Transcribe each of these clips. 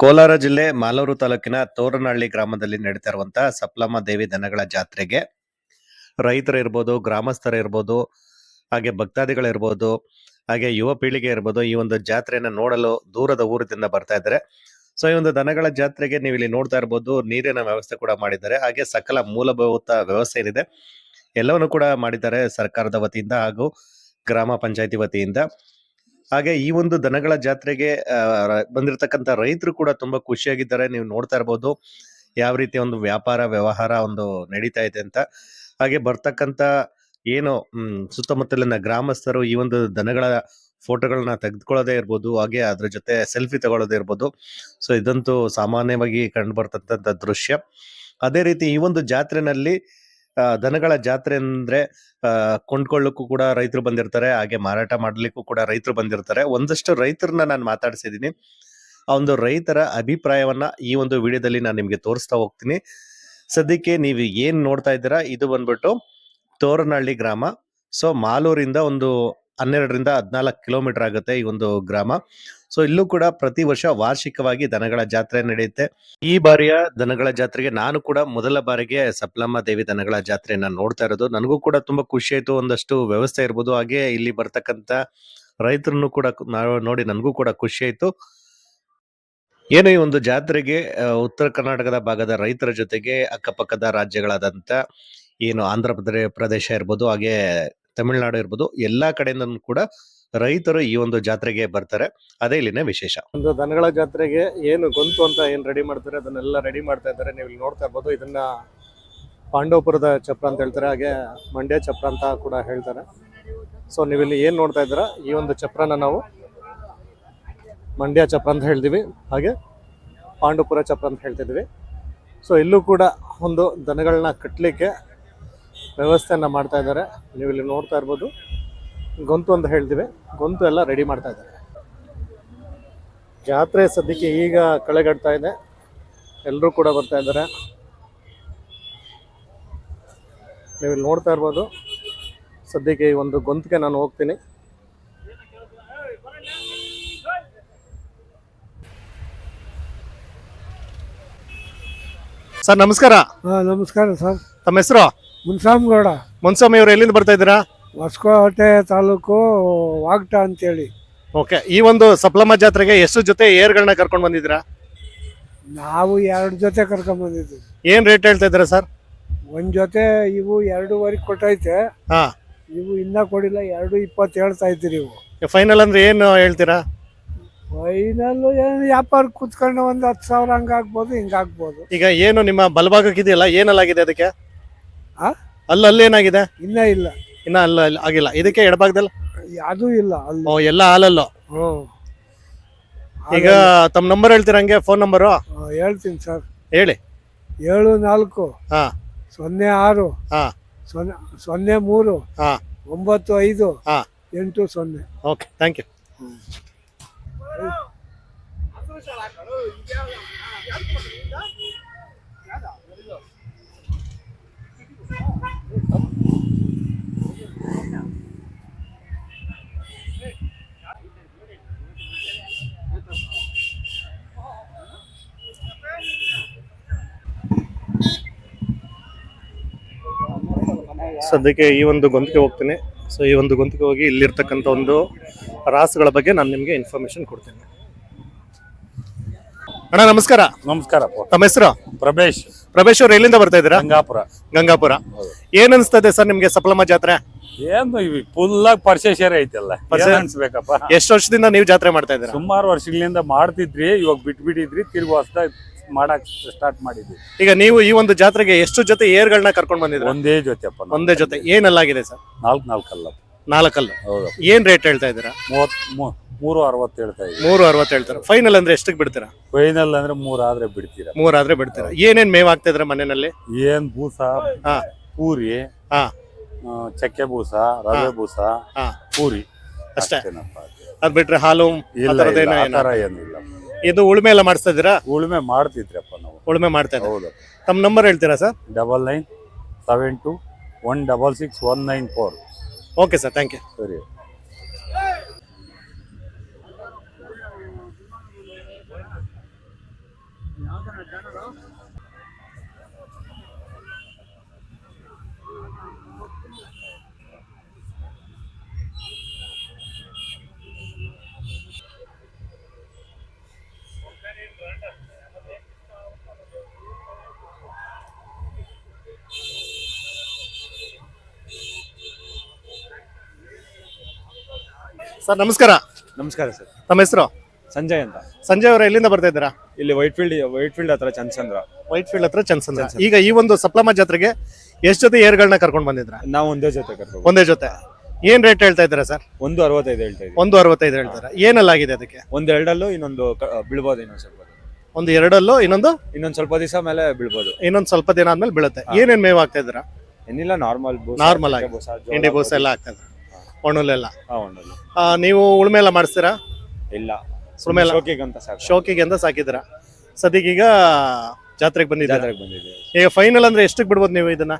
ಕೋಲಾರ ಜಿಲ್ಲೆ ಮಾಲೂರು ತಾಲೂಕಿನ ತೋರನಹಳ್ಳಿ ಗ್ರಾಮದಲ್ಲಿ ನಡೀತಾ ಇರುವಂತಹ ಸಪ್ಲಮ್ಮ ದೇವಿ ದನಗಳ ಜಾತ್ರೆಗೆ ರೈತರು ಇರ್ಬೋದು, ಗ್ರಾಮಸ್ಥರ ಇರ್ಬೋದು, ಹಾಗೆ ಭಕ್ತಾದಿಗಳಿರ್ಬೋದು ಹಾಗೆ ಯುವ ಪೀಳಿಗೆ ಇರ್ಬೋದು ಈ ಒಂದು ಜಾತ್ರೆಯನ್ನು ನೋಡಲು ದೂರದ ಊರದಿಂದ ಬರ್ತಾ ಇದ್ದಾರೆ. ಸೊ ಈ ಒಂದು ದನಗಳ ಜಾತ್ರೆಗೆ ನೀವು ಇಲ್ಲಿ ನೋಡ್ತಾ ಇರ್ಬೋದು, ನೀರಿನ ವ್ಯವಸ್ಥೆ ಕೂಡ ಮಾಡಿದ್ದಾರೆ, ಹಾಗೆ ಸಕಲ ಮೂಲಭೂತ ವ್ಯವಸ್ಥೆ ಏನಿದೆ ಎಲ್ಲವನ್ನು ಕೂಡ ಮಾಡಿದ್ದಾರೆ ಸರ್ಕಾರದ ವತಿಯಿಂದ ಹಾಗೂ ಗ್ರಾಮ ಪಂಚಾಯತಿ ವತಿಯಿಂದ. ಹಾಗೆ ಈ ಒಂದು ದನಗಳ ಜಾತ್ರೆಗೆ ಬಂದಿರತಕ್ಕಂಥ ರೈತರು ಕೂಡ ತುಂಬಾ ಖುಷಿಯಾಗಿದ್ದಾರೆ. ನೀವು ನೋಡ್ತಾ ಇರ್ಬೋದು ಯಾವ ರೀತಿ ಒಂದು ವ್ಯಾಪಾರ, ವ್ಯವಹಾರ ಒಂದು ನಡೀತಾ ಇದೆ ಅಂತ. ಹಾಗೆ ಬರ್ತಕ್ಕಂತ ಏನು ಸುತ್ತಮುತ್ತಲಿನ ಗ್ರಾಮಸ್ಥರು ಈ ಒಂದು ದನಗಳ ಫೋಟೋಗಳನ್ನ ತೆಗೆದುಕೊಳ್ಳೋದೇ ಇರ್ಬೋದು, ಹಾಗೆ ಅದ್ರ ಜೊತೆ ಸೆಲ್ಫಿ ತಗೊಳ್ಳೋದೇ ಇರ್ಬೋದು. ಸೊ, ಇದಂತೂ ಸಾಮಾನ್ಯವಾಗಿ ಕಂಡು ಬರ್ತಕ್ಕಂಥ ದೃಶ್ಯ. ಅದೇ ರೀತಿ ಈ ಒಂದು ಜಾತ್ರೆನಲ್ಲಿ ದನಗಳ ಜಾತ್ರೆ ಅಂದ್ರೆ ಕೊಂಡ್ಕೊಳ್ಳಕ್ಕೂ ಕೂಡ ರೈತರು ಬಂದಿರ್ತಾರೆ, ಹಾಗೆ ಮಾರಾಟ ಮಾಡ್ಲಿಕ್ಕೂ ಕೂಡ ರೈತರು ಬಂದಿರ್ತಾರೆ. ಒಂದಷ್ಟು ರೈತರನ್ನ ನಾನು ಮಾತಾಡ್ಸಿದೀನಿ. ಆ ಒಂದು ರೈತರ ಅಭಿಪ್ರಾಯವನ್ನ ಈ ಒಂದು ವಿಡಿಯೋದಲ್ಲಿ ನಾನು ನಿಮ್ಗೆ ತೋರಿಸ್ತಾ ಹೋಗ್ತೀನಿ. ಸದ್ಯಕ್ಕೆ ನೀವು ಏನ್ ನೋಡ್ತಾ ಇದ್ದೀರಾ, ಇದು ಬಂದ್ಬಿಟ್ಟು ತೋರನಹಳ್ಳಿ ಗ್ರಾಮ. ಸೊ, ಮಾಲೂರಿಂದ ಒಂದು ಹನ್ನೆರಡರಿಂದ ಹದಿನಾಲ್ಕು ಕಿಲೋಮೀಟರ್ ಆಗುತ್ತೆ ಈ ಒಂದು ಗ್ರಾಮ. ಸೊ ಇಲ್ಲೂ ಕೂಡ ಪ್ರತಿ ವರ್ಷ ವಾರ್ಷಿಕವಾಗಿ ದನಗಳ ಜಾತ್ರೆ ನಡೆಯುತ್ತೆ. ಈ ಬಾರಿಯ ದನಗಳ ಜಾತ್ರೆಗೆ ನಾನು ಕೂಡ ಮೊದಲ ಬಾರಿಗೆ ಸಪ್ಲಮ್ಮ ದೇವಿ ದನಗಳ ಜಾತ್ರೆಯನ್ನ ನೋಡ್ತಾ ಇರೋದು. ನನಗೂ ಕೂಡ ತುಂಬಾ ಖುಷಿ ಆಯ್ತು. ಒಂದಷ್ಟು ವ್ಯವಸ್ಥೆ ಇರ್ಬೋದು. ಹಾಗೆ ಇಲ್ಲಿ ಬರ್ತಕ್ಕಂತ ರೈತರನ್ನು ಕೂಡ ನೋಡಿ ನನಗೂ ಕೂಡ ಖುಷಿ ಆಯ್ತು. ಏನು ಈ ಒಂದು ಜಾತ್ರೆಗೆ ಉತ್ತರ ಕರ್ನಾಟಕದ ಭಾಗದ ರೈತರ ಜೊತೆಗೆ ಅಕ್ಕಪಕ್ಕದ ರಾಜ್ಯಗಳಾದಂಥ ಏನು ಆಂಧ್ರ ಪ್ರದೇಶ ಇರ್ಬೋದು, ಹಾಗೆ ತಮಿಳುನಾಡು ಇರ್ಬೋದು, ಎಲ್ಲಾ ಕಡೆಯಿಂದ ಕೂಡ ರೈತರು ಈ ಒಂದು ಜಾತ್ರೆಗೆ ಬರ್ತಾರೆ. ಅದೇ ಇಲ್ಲಿನ ವಿಶೇಷ. ಒಂದು ದನಗಳ ಜಾತ್ರೆಗೆ ಏನು ಗೊಂತು ಅಂತ ಏನು ರೆಡಿ ಮಾಡ್ತಾರೆ, ಅದನ್ನೆಲ್ಲ ರೆಡಿ ಮಾಡ್ತಾ ಇದ್ದಾರೆ. ನೀವು ಇಲ್ಲಿ ನೋಡ್ತಾ ಇರ್ಬೋದು, ಇದನ್ನ ಪಾಂಡವಪುರದ ಚಪ್ರ ಅಂತ ಹೇಳ್ತಾರೆ, ಹಾಗೆ ಮಂಡ್ಯ ಚಪ್ರ ಅಂತ ಕೂಡ ಹೇಳ್ತಾರೆ. ಸೊ ನೀವಿಲ್ಲಿ ಏನು ನೋಡ್ತಾ ಇದ್ದೀರಾ, ಈ ಒಂದು ಚಪ್ರನ ನಾವು ಮಂಡ್ಯ ಚಪ್ರ ಅಂತ ಹೇಳ್ತೀವಿ, ಹಾಗೆ ಪಾಂಡವಪುರ ಚಪ್ರ ಅಂತ ಹೇಳ್ತಿದ್ವಿ ಸೊ ಇಲ್ಲೂ ಕೂಡ ಒಂದು ದನಗಳನ್ನ ಕಟ್ಟಲಿಕ್ಕೆ ವ್ಯವಸ್ಥೆಯನ್ನು ಮಾಡ್ತಾ ಇದ್ದಾರೆ. ನೀವು ಇಲ್ಲಿ ನೋಡ್ತಾ ಇರ್ಬೋದು. ಗೊಂತು ಅಂತ ಹೇಳ್ತೀವಿ. ಗೊಂತು ಎಲ್ಲ ರೆಡಿ ಮಾಡ್ತಾ ಇದ್ದಾರೆ. ಜಾತ್ರೆ ಸದ್ಯಕ್ಕೆ ಈಗ ಕಳೆಗಟ್ತಾ ಇದೆ. ಎಲ್ಲರೂ ಕೂಡ ಬರ್ತಾ ಇದ್ದಾರೆ. ನೀವು ಇಲ್ಲಿ ನೋಡ್ತಾ ಇರ್ಬೋದು. ಸದ್ಯಕ್ಕೆ ಈ ಒಂದು ಗೊಂತಿಗೆ ನಾನು ಹೋಗ್ತೀನಿ. ಸರ್ ನಮಸ್ಕಾರ. ನಮಸ್ಕಾರ ಸರ್. ತಮ್ಮ ಹೆಸರು? ಮುನ್ಸಾಮ್ಗೌಡ. ಮುನ್ಸ್ವಾಮಿ ಅವರು ಎಲ್ಲಿಂದ ಬರ್ತಾ ಇದ್ದೀರಾ? ಹೊಸಕೋಟೆ ತಾಲೂಕು ವಾಗ್ಟ ಅಂತೇಳಿ. ಓಕೆ ಈ ಒಂದು ಸಪ್ಲಮ್ಮ ಜಾತ್ರೆಗೆ ಎಷ್ಟು ಜೊತೆ ಏರ್ಗಳನ್ನ ಕರ್ಕೊಂಡು ಬಂದಿದ್ದೀರಾ? ನಾವು ಎರಡು ಜೊತೆ ಕರ್ಕೊಂಬಂದಿದ್ವಿ ಏನ್ ರೇಟ್ ಹೇಳ್ತಾ ಇದ್ದೀರಾ ಸರ್? ಒಂದ್ ಜೊತೆ ಇವು ಎರಡೂವರೆ ಕೊಟ್ಟೈತೆ. ಹಾ. ಇವು ಇನ್ನ ಕೊಡಿಲ್ಲ ಎರಡು ಇಪ್ಪತ್ತು ಹೇಳ್ತಾ ಇದ್ದೀರಿ ಇವು. ಫೈನಲ್ ಅಂದ್ರೆ ಏನು ಹೇಳ್ತೀರಾ? ಫೈನಲ್ ಏನು ವ್ಯಾಪಾರ ಕೂತ್ಕೊಂಡು ಒಂದು ಹತ್ತು ಸಾವಿರ ಹಂಗಾಗ್ಬೋದು ಹಿಂಗಾಗ್ಬೋದು ಈಗ ಏನು ನಿಮ್ಮ ಬಲಭಾಗಕ್ಕೆ ಇದೆಯಲ್ಲ ಏನಲ್ಲಾಗಿದೆ ಅದಕ್ಕೆ? ಆ? ಅಲ್ಲ ಅಲ್ಲಿ ಏನಾಗಿದೆ ಇನ್ನ ಇಲ್ಲ. ಇನ್ನ ಅಲ್ಲ ಅಲ್ಲಿ ಆಗಿಲ್ಲ. ಇದಕ್ಕೆ ಎಡಭಾಗದಲ್ಲಿ? ಅದು ಇಲ್ಲ ಅಲ್ಲಿ. ಓ ಎಲ್ಲ ಹಾಲಲ್ಲೋ? ಹ್ಞೂ. ಈಗ ತಮ್ಮ ನಂಬರ್ ಹೇಳ್ತೀರಾ ಹಂಗೆ ಫೋನ್ ನಂಬರು ಹೇಳ್ತೀನಿ ಸರ್. ಹೇಳಿ. ಏಳು ನಾಲ್ಕು ಹಾ. ಸೊನ್ನೆ ಆರು ಹಾ. ಸೊನ್ನೆ ಸೊನ್ನೆ ಮೂರು ಹಾ. ಒಂಬತ್ತು ಐದು ಹಾ. ಎಂಟು ಸೊನ್ನೆ. ಓಕೆ ಥ್ಯಾಂಕ್ ಯು ಸದ್ಯಕ್ಕೆ ಈ ಒಂದು ಗೊಂತಿಗೆ ಹೋಗ್ತೀನಿ. ಸೊ ಈ ಒಂದು ಗೊಂತಿಗೆ ಹೋಗಿ ಇಲ್ಲಿರ್ತಕ್ಕಂಥ ಒಂದು ರಾಸುಗಳ ಬಗ್ಗೆ ನಾನು ನಿಮಗೆ ಇನ್ಫಾರ್ಮೇಶನ್ ಕೊಡ್ತೀನಿ. ಅಣ್ಣ ನಮಸ್ಕಾರ. ನಮಸ್ಕಾರ. ತಮ್ಮ ಹೆಸರು? ಪ್ರಭೇಶ್. ಪ್ರಭೇಶ್ ಅವ್ರು ಎಲ್ಲಿಂದ ಬರ್ತಾ ಇದ್ದೀರಾ? ಗಂಗಾಪುರ. ಗಂಗಾಪುರ. ಏನ್ ಅನ್ಸ್ತದೆ ಸರ್ ನಿಮ್ಗೆ ಸಪ್ಲಮ್ಮ ಜಾತ್ರೆ? ಏನು ಇವಿ ಫುಲ್ ಆಗಿ ಪರ್ಚೇಸರ್ ಐತಲ್ಲ. ಪರ್ಚೇ- ಏನ್ ಅನ್ಸ್ಬೇಕಪ್ಪ? ಎಷ್ಟು ವರ್ಷದಿಂದ ನೀವು ಜಾತ್ರೆ ಮಾಡ್ತಾ ಇದ್ದೀರಾ? ಸುಮಾರು ವರ್ಷಗಳಿಂದ ಮಾಡ್ತಿದ್ರಿ ಇವಾಗ ಬಿಟ್ಬಿಟ್ಟಿದ್ರಿ ತಿರ್ಗಿ ಹೊಸದಾಗಿ ಮಾಡಕ್ ಸ್ಟಾರ್ಟ್ ಮಾಡಿದ್ವಿ. ಈಗ ನೀವು ಈ ಒಂದು ಜಾತ್ರೆಗೆ ಎಷ್ಟು ಜೊತೆ ಏರ್ಗಳನ್ನ ಕರ್ಕೊಂಡು ಬಂದಿದ್ರು? ಒಂದೇ ಜೊತೆಪ್ಪ ನಾವು. ಒಂದೇ ಜೊತೆ. ಏನಲ್ಲಾಗಿದೆ ಸರ್? ನಾಲ್ಕು ನಾಲ್ಕಲ್ಲ ನಾಲ್ಕಲ್ಲ. ಹೌದು. ಏನ್ ರೇಟ್ ಹೇಳ್ತಾ ಇದ್ದೀರಾ? ಮೂವತ್ ಮೂ- ಮೂರು ಅರವತ್ತು ಹೇಳ್ತಾ ಇದ್ದೀವಿ. ಮೂರು ಅರವತ್ತು ಹೇಳ್ತಾರೆ. ಫೈನಲ್ ಅಂದ್ರೆ ಎಷ್ಟಕ್ಕೆ ಬಿಡ್ತೀರಾ? ಫೈನಲ್ ಅಂದ್ರೆ ಮೂರ್ ಆದ್ರೆ ಬಿಡ್ತೀರಾ? ಮೂರ್ ಆದ್ರೆ ಬಿಡ್ತೀರಾ. ಏನೇನ್ ಮೇವ್ ಆಗ್ತಾ ಇದ್ರ ಮನೆಯಲ್ಲಿ? ಏನ್ ಬೂಸ ಹಾ. ಪೂರಿ ಹಾ. ಆ, ಚಕ್ಕೆ ಬೂಸ ರವೆ ಬೂಸ ಹಾ. ಪೂರಿ. ಅಷ್ಟೇ. ಅಷ್ಟೇನಪ್ಪ. ಅದ್ ಬಿಟ್ರೆ ಹಾಲು ಇಲ್ಲ ಆ ಇಲ್ಲ, ಆ ಏನೋ? ಥರ ಇದು ಉಳುಮೆ ಎಲ್ಲ ಮಾಡಿಸ್ತಾ ಇದ್ದೀರಾ? ಉಳುಮೆ ಮಾಡ್ತಿದ್ರಪ್ಪ ನಾವು. ಉಳುಮೆ ಮಾಡ್ತಾ ಇದ್ದೀರಾ? ಹೌದು. ತಮ್ಮ ನಂಬರ್ ಹೇಳ್ತೀರಾ sir? Double nine seven two one double six one nine four okay sir thank you ಸರಿ. ಸರ್ ನಮಸ್ಕಾರ. ನಮಸ್ಕಾರ ಸರ್. ತಮ್ಮ ಹೆಸರು? ಸಂಜಯ್ ಅಂತ. ಸಂಜಯ್ ಅವರ ಎಲ್ಲಿಂದ ಬರ್ತಾ ಇದ್ದೀರಾ? ಇಲ್ಲಿ ವೈಟ್ ಫೀಲ್ಡ್ ವೈಟ್ ಫೀಲ್ಡ್ ಹತ್ರ ಚಂದ್ರ ವೈಟ್ ಫೀಲ್ಡ್ ಹತ್ರ ಚಂದ್ರ ಈಗ ಈ ಒಂದು ಸಪ್ಲಮ್ಮ ಜಾತ್ರೆಗೆ ಎಷ್ಟು ಜೊತೆ ಏರ್ಗಳನ್ನ ಕರ್ಕೊಂಡು ಬಂದಿದ್ರ ನಾವು ಒಂದೇ ಜೊತೆ ಕರ್ಕೊಂಡು ಒಂದೇ ಜೊತೆ. ಏನ್ ರೇಟ್ ಹೇಳ್ತಾ ಇದ್ದೀರಾ ಸರ್? ಒಂದು ಅರವತ್ತೈದು ಹೇಳ್ತಾ ಇದ್ದೀವಿ. ಒಂದು ಅರವತ್ತೈದು ಹೇಳ್ತಾರೆ? ಏನೆಲ್ಲ ಆಗಿದೆ ಅದಕ್ಕೆ? ಒಂದು ಎರಡಲ್ಲೂ ಇನ್ನೊಂದು ಕ- ಬೀಳ್ಬೋದು ಇನ್ನೊಂದು ಸ್ವಲ್ಪ ಒಂದ್ ಎರಡಲ್ಲೂ ಇನ್ನೊಂದು? ಇನ್ನೊಂದು ಸ್ವಲ್ಪ ದಿವಸ ಮೇಲೆ ಬೀಳ್ಬೋದು. ಇನ್ನೊಂದು ಸ್ವಲ್ಪ ದಿನ ಆದ್ಮೇಲೆ ಬೀಳುತ್ತೆ. ಏನೇನ್ ಮೇವ್ ಆಗ್ತಾ ಇದ್ದೀರಾ? ಏನಿಲ್ಲ ನಾರ್ಮಲ್ ನಾರ್ಮಲ್ ಆಗಿ. ಇಂಡಿ ಬೋಸ್ ಎಲ್ಲ ಆಗ್ತಾ ಇದ್ರ ಒಣಲೆಲ್ಲ. ನೀವು ಉಳುಮೆ ಎಲ್ಲ ಮಾಡಿಸ್ತೀರಾ? ಇಲ್ಲ. ಉಳುಮೆ ಶೋಕಿಗೆ ಅಂತ ಸಾಕು. ಶೋಕಿಗೆ ಅಂತ ಸಾಕಿದ್ದೀರಾ? ಸದ್ಯಕ್ಕೀಗ ಜಾತ್ರೆಗೆ ಬಂದಿದ್ದೀರಾ? ಜಾತ್ರೆಗೆ ಬಂದಿದೆ ಈಗ ಫೈನಲ್ ಅಂದ್ರೆ ಎಷ್ಟಕ್ಕೆ ಬಿಡ್ಬೋದು ನೀವು ಇದನ್ನ?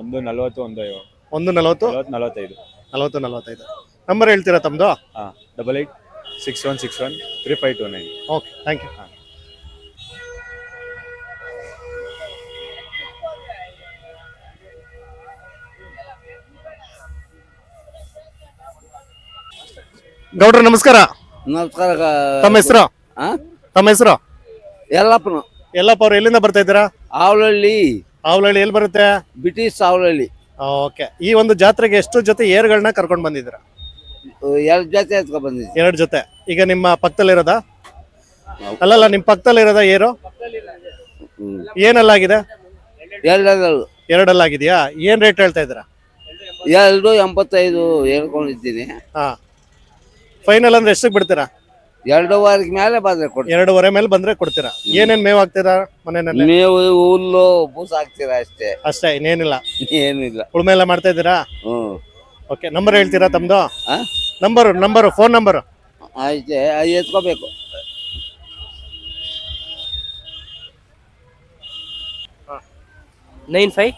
ಒಂದು ನಲವತ್ತು ಒಂದು ಒಂದು ನಲವತ್ತು? ನಲ್ವತ್ತು ನಲವತ್ತೈದು. ನಲವತ್ತು ನಲವತ್ತೈದು. ನಂಬರ್ ಹೇಳ್ತೀರಾ ತಮ್ಮದು ಹಾಂ double eight six one six one three five two nine okay thank you ಗೌಡ್ರ ನಮಸ್ಕಾರ. ನಮಸ್ಕಾರ ತಮ್ಮ ಹೆಸರು? ಆ? ತಮ್ಮ ಹೆಸರು? ಯಲ್ಲಪ್ಪನು. ಎಲ್ಲಪ್ಪ ಅವ್ರು ಎಲ್ಲಿಂದ ಬರ್ತಾ ಇದ್ದೀರಾ? ಆವಳಹಳ್ಳಿ ಆವಲಹಳ್ಳಿ ಎಲ್ಲಿ ಬರುತ್ತೆ? British Avalahalli okay. ಈ ಒಂದು ಜಾತ್ರೆಗೆ ಎಷ್ಟು ಜೊತೆ ಏರ್ಗಳನ್ನ ಕರ್ಕೊಂಡು ಬಂದಿದ್ದೀರಾ? ಎರಡು ಜೊತೆ ಎತ್ಕೊ ಬಂದಿದ್ದೆ ಎರಡು ಜೊತೆ. ಈಗ ನಿಮ್ಮ ಪಕ್ಕದಲ್ಲಿರೋದ? ಅಲ್ಲಲ್ಲ ನಿಮ್ಮ ಪಕ್ಕದಲ್ಲಿರೋದ ಏರು? ಏನಲ್ಲಾಗಿದೆ? ಎರಡೆರಡು ಎರಡಲ್ಲಾಗಿದೆಯಾ? ಏನು ರೇಟ್ ಹೇಳ್ತಾ ಇದ್ದೀರಾ? ಎರಡು ಎಂಬತ್ತೈದು ಹೇಳ್ಕೊಂಡಿದ್ದೀನಿ. ಹಾ. ಫೈನಲ್ ಅಂದ್ರೆ ಎಷ್ಟಕ್ಕೆ ಬಿಡ್ತೀರಾ? ಎರಡೂವರೆಗೆ ಮೇಲೆ ಬಂದ್ರೆ ಎರಡೂವರೆ ಮೇಲೆ ಬಂದ್ರೆ ಕೊಡ್ತೀರಾ? ಏನೇನ್ ಮೇವ್ ಹಾಕ್ತೀರಾ ಮನೆಯಲ್ಲಿ? ಮೇವು ಹುಲ್ಲು ಬೂಸ್ ಹಾಕ್ತೀರಾ ಅಷ್ಟೇ. ಅಷ್ಟೇ ಇನ್ನೇನಿಲ್ಲ. ಏನಿಲ್ಲ. ಉಳ್ಮೆ ಎಲ್ಲ ಮಾಡ್ತಾ ಇದ್ದೀರಾ? ಹ್ಮ್. ಓಕೆ ನಂಬರ್ ಹೇಳ್ತೀರಾ ತಮ್ದು? ಆ? ನಂಬರು ನಂಬರ್ ಫೋನ್ ನಂಬರ್ ಆಯ್ತು ಎತ್ಕೋಬೇಕು. Nine five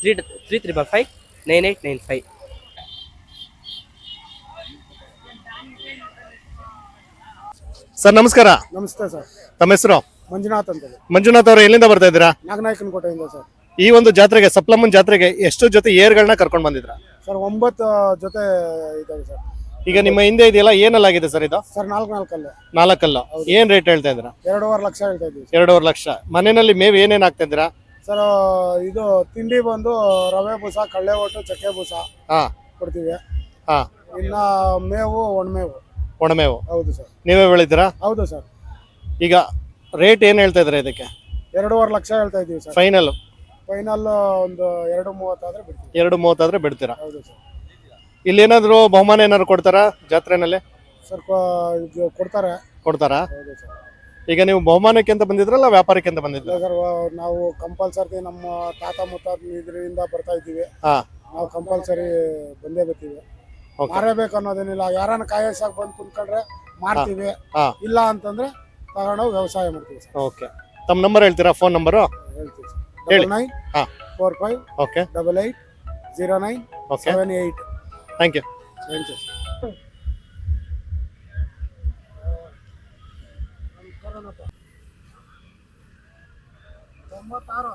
three three triple five nine eight nine five sir ನಮಸ್ಕಾರ. ನಮಸ್ತೆ ಸರ್. ತಮ್ಮ ಹೆಸರು? ಮಂಜುನಾಥ್ ಅಂತ ಮಂಜುನಾಥ್ ಅವರು ಎಲ್ಲಿಂದ ಬರ್ತಾ ಇದ್ದೀರಾ? ನಾಗನಾಯಕನ ಕೋಟೆಯಿಂದ ಸರ್. ಈ ಒಂದು ಜಾತ್ರೆಗೆ ಸಪ್ಲಮ್ಮನ್ ಜಾತ್ರೆಗೆ ಎಷ್ಟು ಜೊತೆ ಏರ್ಗಳನ್ನ ಕರ್ಕೊಂಡು ಬಂದಿದ್ರ ಸರ್ ಒಂಬತ್ತು ಜೊತೆ ಇದ್ದಾವೆ ಸರ್. ಈಗ ನಿಮ್ಮ ಹಿಂದೆ ಇದೆಯಲ್ಲ ಏನೆಲ್ಲಾಗಿದೆ ಸರ್ ಇದು? ಸರ್ ನಾಲ್ಕು ನಾಲ್ಕಲ್ಲ. ನಾಲ್ಕಲ್ಲ. ಏನ್ ರೇಟ್ ಹೇಳ್ತಾ ಇದ್ದೀರಾ? ಎರಡೂವರೆ ಲಕ್ಷ ಹೇಳ್ತಾ ಇದ್ದೀವಿ ಎರಡೂವರೆ ಲಕ್ಷ. ಮನೆಯಲ್ಲಿ ಮೇವ್ ಏನೇನು ಹಾಕ್ತಾ ಇದ್ದೀರಾ? ಸರ್ ಇದು ತಿಂಡಿ ಬಂದು ರವೆ ಬೂಸ ಕಳ್ಳೆ ಒಟ್ಟು ಚಕ್ಕೆ ಬೂಸ ಹಾ. ಕೊಡ್ತೀವಿ. ಹಾ. ಇನ್ನ ಮೇವು ಒಣಮೇವು ಒಣಮೇವು. ಹೌದು ಸರ್. ನೀವೇ ಬೆಳಿತೀರಾ? ಹೌದು ಸರ್. ಈಗ ರೇಟ್ ಏನು ಹೇಳ್ತಾ ಇದ್ರೆ ಇದಕ್ಕೆ? ಎರಡೂವರೆ ಲಕ್ಷ ಹೇಳ್ತಾ ಇದ್ದೀವಿ ಸರ್. ಫೈನಲ್ ಫೈನಲ್ ಒಂದು ಎರಡು ಮೂವತ್ತಾದ್ರೆ ಬಿಡ್ತೀವಿ. ಎರಡು ಮೂವತ್ತಾದ್ರೆ ಬಿಡ್ತೀರಾ? ಹೌದು ಸರ್. ಇಲ್ಲಿ ಏನಾದ್ರು ಬಹುಮಾನ ಏನಾದ್ರು ಕೊಡ್ತಾರಾ ಜಾತ್ರೆನಲ್ಲಿ? ಸರ್ ಕೊ- ಇದು ಕೊಡ್ತಾರೆ. ಕೊಡ್ತಾರಾ? ಹೌದು ಸರ್. ಈಗ ನೀವು ಬಹುಮಾನಕ್ಕೆ ಅಂತ ಬಂದಿದ್ರಲ್ಲ ವ್ಯಾಪಾರಕ್ಕೆ ಅಂತ ಬಂದಿದ್ರ? ಇಲ್ಲ ಸರ್ ವ- ನಾವು ಕಂಪಲ್ಸರಿ ನಮ್ಮ ತಾತ ಮುತ್ತಾತ ಇದರಿಂದ ಬರ್ತಾ ಇದ್ದೀವಿ. ಹಾ. ನಾವು ಕಂಪಲ್ಸರಿ ಬಂದೇ ಬರ್ತೀವಿ. ಮಾರಬೇಕು ಅನ್ನೋದೇನಿಲ್ಲ. ಯಾರನ್ನ ಕಾಯಸಾಗಿ ಬಂದು ಕುಂತ್ಕೊಂಡ್ರೆ ಮಾಡ್ತೀವಿ ಹಾ. ಇಲ್ಲ ಅಂತಂದ್ರೆ ತಗೊಂಡೋಗಿ ವ್ಯವಸಾಯ ಮಾಡ್ತೀವಿ ಸರ್. ಓಕೆ ತಮ್ಮ ನಂಬರ್ ಹೇಳ್ತೀರಾ? ಫೋನ್ ನಂಬರು ಹೇಳ್ತೀವಿ ಹೇಳಿ. ಡಬಲ್ ನೈನ್ ಹಾ. Four five okay double eight zero nine okay seven eight thank you thank you ತೊಂಬತ್ತಾರು.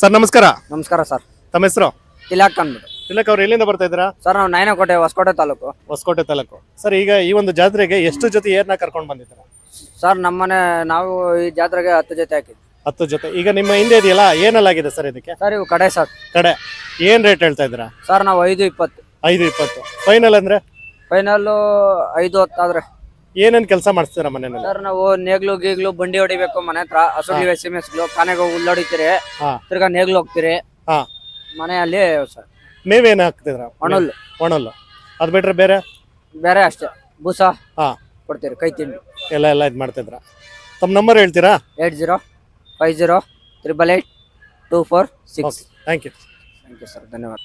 ಸರ್ ನಮಸ್ಕಾರ. ನಮಸ್ಕಾರ ಸರ್. ತಮ್ಮ ಹೆಸರು? ತಿಲಕ್ ಅಂದ್ಬಿಟ್ಟು. ತಿಲಕ್ ಅವ್ರು ಎಲ್ಲಿಂದ ಬರ್ತಾ ಇದ್ದೀರಾ? ಸರ್ ನಾವು ನಾಯನಕೋಟೆ ಹೊಸಕೋಟೆ ತಾಲೂಕು. ಹೊಸಕೋಟೆ ತಾಲೂಕು. ಸರ್ ಈಗ ಈ ಒಂದು ಜಾತ್ರೆಗೆ ಎಷ್ಟು ಜೊತೆ ಏರ್ನ ಕರ್ಕೊಂಡು ಬಂದಿದ್ದೀರಾ? ಸರ್ ನಮ್ಮನೆ ನಾವು ಈ ಜಾತ್ರೆಗೆ ಹತ್ತು ಜೊತೆ ಹಾಕಿದ್ವಿ. ಹತ್ತು ಜೊತೆ. ಈಗ ನಿಮ್ಮ ಹಿಂದೆ ಇದೆಯಲ್ಲ ಏನಲ್ಲಾಗಿದೆ ಸರ್ ಇದಕ್ಕೆ? ಸರ್ ಇವು ಕಡೆ ಸರ್. ಕಡೆ. ಏನ್ ರೇಟ್ ಹೇಳ್ತಾ ಇದ್ದೀರಾ? ಸರ್ ನಾವು ಐದು ಇಪ್ಪತ್ತು. ಐದು ಇಪ್ಪತ್ತು. ಫೈನಲ್ ಅಂದ್ರೆ? ಫೈನಲ್ಲು ಐದು ಹೊತ್ತಾದ್ರೆ. ಏನೇನ್ ಕೆಲಸ ಮಾಡಿಸ್ತೀರಾ ಮನೆಯಲ್ಲಿ? ಸರ್ ನಾವು ನೇಗ್ಲು ಗೀಗ್ಲು ಬಂಡಿ ಹೊಡಿಬೇಕು ಮನೆ ಹತ್ರ. ಹಸುಗಳು ಎಸ್ ಎಂ ಎಸ್ಗಳು. ಕಾನೆಗೆ ಹೋಗಿ ಹಾ. ತಿರ್ಗಾ ನೇಗ್ಲು ಹೋಗ್ತೀರಿ. ಹಾ. ಮನೆಯಲ್ಲಿ ಸರ್. ಮೇವೇನ್ ಹಾಕ್ತಿದ್ರ ಒಣಲ್ಲು ಒಣಲ್ಲು ಅದ್ ಬಿಟ್ರೆ ಬೇರೆ? ಬೇರೆ ಅಷ್ಟೇ. ಬೂಸ ಹಾ. ಕೊಡ್ತೀರಿ ಕೈ ತಿಂಡಿ. ಎಲ್ಲ ಎಲ್ಲ ಇದು ಮಾಡ್ತಿದ್ರ ತಮ್ಮ ನಂಬರ್ ಹೇಳ್ತೀರಾ? Eight zero five zero triple eight two four six. Thank you. Thank you sir ಧನ್ಯವಾದ.